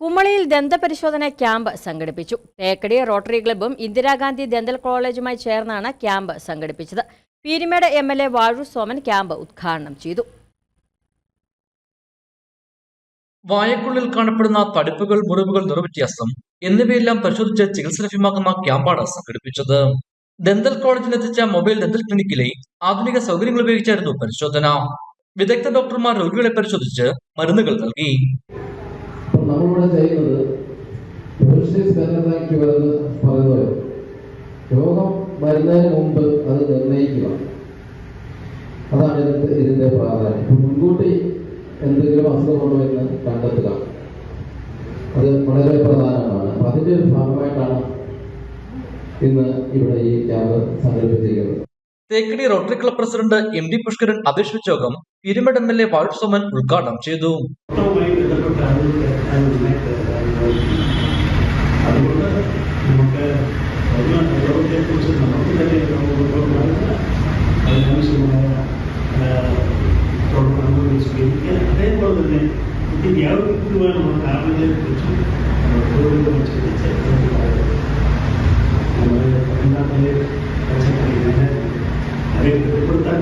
കുമളിയിൽ ദന്തപരിശോധന ക്യാമ്പ് സംഘടിപ്പിച്ചു. തേക്കടി റോട്ടറി ക്ലബ്ബും ഇന്ദിരാഗാന്ധി ദന്തൽ കോളേജുമായി ചേർന്നാണ് ക്യാമ്പ് സംഘടിപ്പിച്ചത്. Peermade M L A Vazhoor Soman camp ഉദ്ഘാടനം ചെയ്തു. വായക്കുള്ളിൽ കാണപ്പെടുന്ന തടിപ്പുകൾ മുറിവുകൾ നിറവ്യത്യാസം എന്നിവയെല്ലാം പരിശോധിച്ച് ചികിത്സ ലഭ്യമാക്കുന്ന ക്യാമ്പാണ് സംഘടിപ്പിച്ചത്. ദന്തൽ കോളേജിലെത്തിച്ച മൊബൈൽ ദന്തൽ ക്ലിനിക്കിലെ ആധുനിക സൗകര്യങ്ങൾ ഉപയോഗിച്ചായിരുന്നു പരിശോധന. വിദഗ്ധ ഡോക്ടർമാർ രോഗികളെ പരിശോധിച്ച് മരുന്നുകൾ നൽകി. നമ്മളിവിടെ ചെയ്യുന്നത് ബെറ്റർ ദാൻ ക്യൂർ പറയുന്നത് രോഗം വരുന്നതിന് മുമ്പ് അത് നിർണയിക്കുക അതാണ് ഇതിന്റെ ഇതിന്റെ പ്രാധാന്യം. മുൻകൂട്ടി എന്തെങ്കിലും അസുഖമുണ്ടോ എന്ന് കണ്ടെത്തുക. അത് വളരെ പ്രധാനമാണ്. അപ്പൊ അതിന്റെ ഒരു ഭാഗമായിട്ടാണ് ഇന്ന് ഇവിടെ ഈ ക്യാമ്പ് സംഘടിപ്പിച്ചിരിക്കുന്നത്. Thekkady rotary club president M D Pushkaran അധ്യക്ഷ യോഗം ഇരുമഡ് M L A Vazhoor Soman ഉദ്ഘാടനം ചെയ്തു.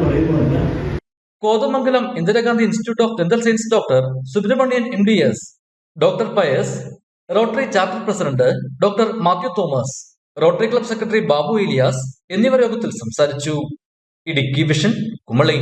പറയുന്നതല്ല. Kothamangalam Indira Gandhi institute of dental science doctor Subramanian M D S. Doctor Pius rotary chapter president doctor Mathew Thomas rotary club secretary Babu Elias എന്നിവർ യോഗത്തിൽ സംസാരിച്ചു. Idukki vision Kumily.